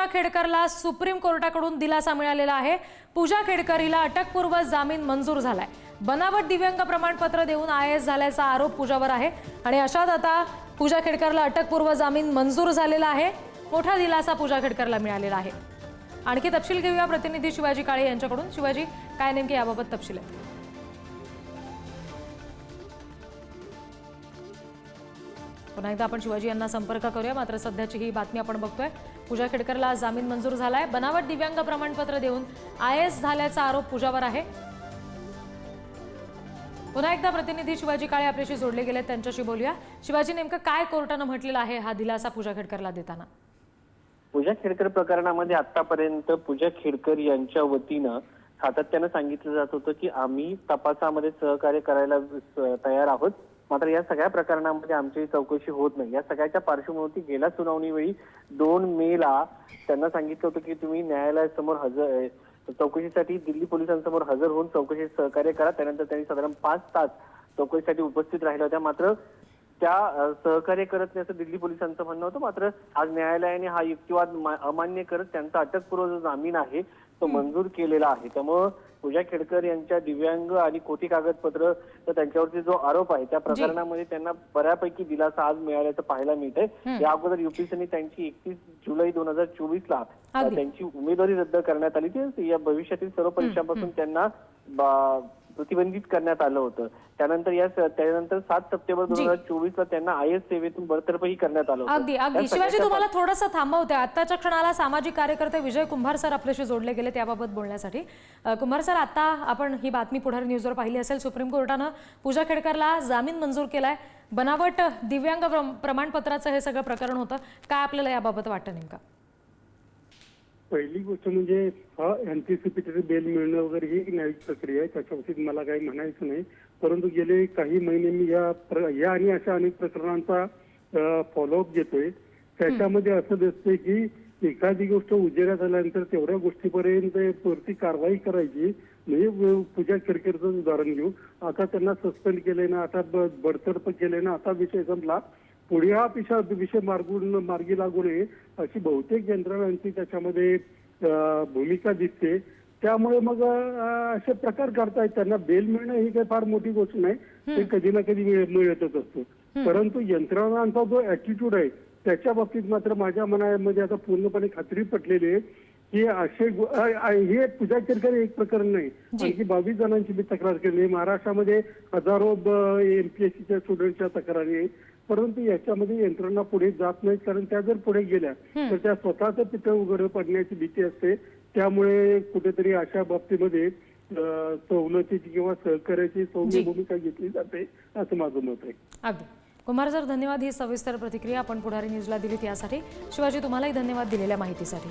पूजा खेडकरला supreme कोर्टाकडून दिलासा मिळालेला आहे. पूजा खेडकर हिला अटकपूर्व जामीन मंजूर झालाय. बनावट दिव्यांग प्रमाणपत्र देऊन आय एस झाल्याचा आरोप पूजावर आहे. आणि अशात आता पूजा खेडकरला अटकपूर्व जामीन मंजूर झालेला आहे. मोठा दिलासा पूजा खेडकरला मिळालेला आहे. आणखी तपशील घेऊया प्रतिनिधी शिवाजी काळे यांच्याकडून. शिवाजी काय नेमके याबाबत तपशील आहेत? पुन्हा एकदा आपण शिवाजी यांना संपर्क करूया. मात्र सध्याची ही बातमी आपण बघतोय. पूजा खेडकरला जामीन मंजूर झालाय. बनावट दिव्यांग प्रमाणपत्र देऊन आय एस झाल्याचा आरोप पूजावर आहे. पुन्हा एकदा प्रतिनिधी शिवाजी काळे आपल्याशी जोडले गेले त्यांच्याशी बोलूया. शिवाजी नेमकं काय कोर्टानं म्हटलेलं आहे हा दिलासा पूजा खेडकरला देताना? पूजा खेडकर प्रकरणामध्ये आतापर्यंत पूजा खेडकर यांच्या वतीनं सातत्यानं सांगितलं जात होतं की आम्ही तपासामध्ये सहकार्य करायला तयार आहोत. मात्र या सगळ्या प्रकरणामध्ये आमची चौकशी होत नाही. या सगळ्याच्या पार्श्वभूमीवरती गेल्या सुनावणीवेळी दोन मे ला त्यांना सांगितलं होतं की तुम्ही न्यायालयासमोर हजर चौकशीसाठी दिल्ली पोलिसांसमोर हजर होऊन चौकशीत सहकार्य करा. त्यानंतर त्यांनी साधारण पाच तास चौकशीसाठी उपस्थित राहिल्या होत्या. मात्र त्या सहकार्य करत नाही असं दिल्ली पोलिसांचं म्हणणं होतं. मात्र आज न्यायालयाने हा युक्तिवाद मा- अमान्य करत त्यांचा अटकपूर्व जो जामीन आहे तो मंजूर केलेला आहे. त्यामुळं पूजा खेडकर यांच्या दिव्यांग आणि खोटी कागदपत्र तर त्यांच्यावरती जो आरोप आहे त्या प्रकरणामध्ये त्यांना बऱ्यापैकी दिलासा आज मिळाल्याचं पाहायला मिळतंय. या अगोदर युपीसीने त्यांची एकतीस जुलै दोन हजार चोवीस ला. त्यांची उमेदवारी रद्द करण्यात आली. ती या भविष्यातील सर्व परीक्षांपासून त्यांना प्रतिबंधित करण्यात आलं होतं. त्यानंतर या त्यानंतर सात सप्टेंबर दोन हजार चोवीस ला त्यांना आय एस सेवेतून बडतर्फही करण्यात आलं अगदी अगदी. शिवाजी तुम्हाला थोडंसं थांबवते. आत्ताच्या क्षणाला सामाजिक कार्यकर्ते विजय कुंभार सर आपल्याशी जोडले गेले त्याबाबत बोलण्यासाठी. कुंभार सर आता आपण ही बातमी पुढारी न्यूजवर पाहिली असेल. सुप्रीम कोर्टानं पूजा खेडकरला जामीन मंजूर केलाय. बनावट दिव्यांग प्रम- प्रमाणपत्राचं हे सगळं प्रकरण होतं. काय आपल्याला याबाबत वाटतं नेमकं? पहिली गोष्ट म्हणजे हा अँटिसिपेटरी बेल मिळणं वगैरे ही एक न्यायिक प्रक्रिया आहे. त्याच्याबाबतीत मला काही म्हणायचं नाही. परंतु गेले काही महिने मी या प्र- या आणि अशा अनेक प्रकरणांचा फॉलोअप घेतोय. त्याच्यामध्ये असं दिसतंय की एखादी गोष्ट उजेडात आल्यानंतर तेवढ्या गोष्टीपर्यंत वरती कारवाई करायची. म्हणजे पूजा खेडकरचं उदाहरण घेऊ. आता त्यांना सस्पेंड केलंय ना आता बडतर्फ केलंय ना आता विषय संपला. पुढे हा विषय विषय मार्गून मार्गी लागू नये अशी बहुतेक यंत्रणांची त्याच्यामध्ये भूमिका दिसते. त्यामुळे मग असे प्रकार करतायत. त्यांना बेल मिळणं ही काही फार मोठी गोष्ट नाही. ते कधी ना कधी मिळ- मिळतच असतो. परंतु यंत्रणांचा जो ऍटिट्यूड आहे त्याच्या बाबतीत मात्र माझ्या मनामध्ये आता पूर्णपणे खात्री पटलेली आहे की असे हे पूजा केरकर एक प्रकरण नाही. आणखी बावीस जणांची मी तक्रार केली. महाराष्ट्रामध्ये हजारो एमपीएससीच्या स्टुडंटच्या तक्रारी आहेत. परंतु याच्यामध्ये यंत्रणा पुढे जात नाहीत कारण त्या जर पुढे गेल्या तर त्या स्वतःच पितळ उघड पडण्याची भीती असते. त्यामुळे कुठेतरी अशा बाबतीमध्ये सवलतीची किंवा सहकार्याची. सौम्य भूमिका घेतली जाते असं माझं मत आहे. अगदी. कुंभार सर धन्यवाद. ही सविस्तर प्रतिक्रिया आपण पुढारी न्यूजला दिलीत यासाठी. शिवाजी तुम्हालाही धन्यवाद दिलेल्या माहितीसाठी.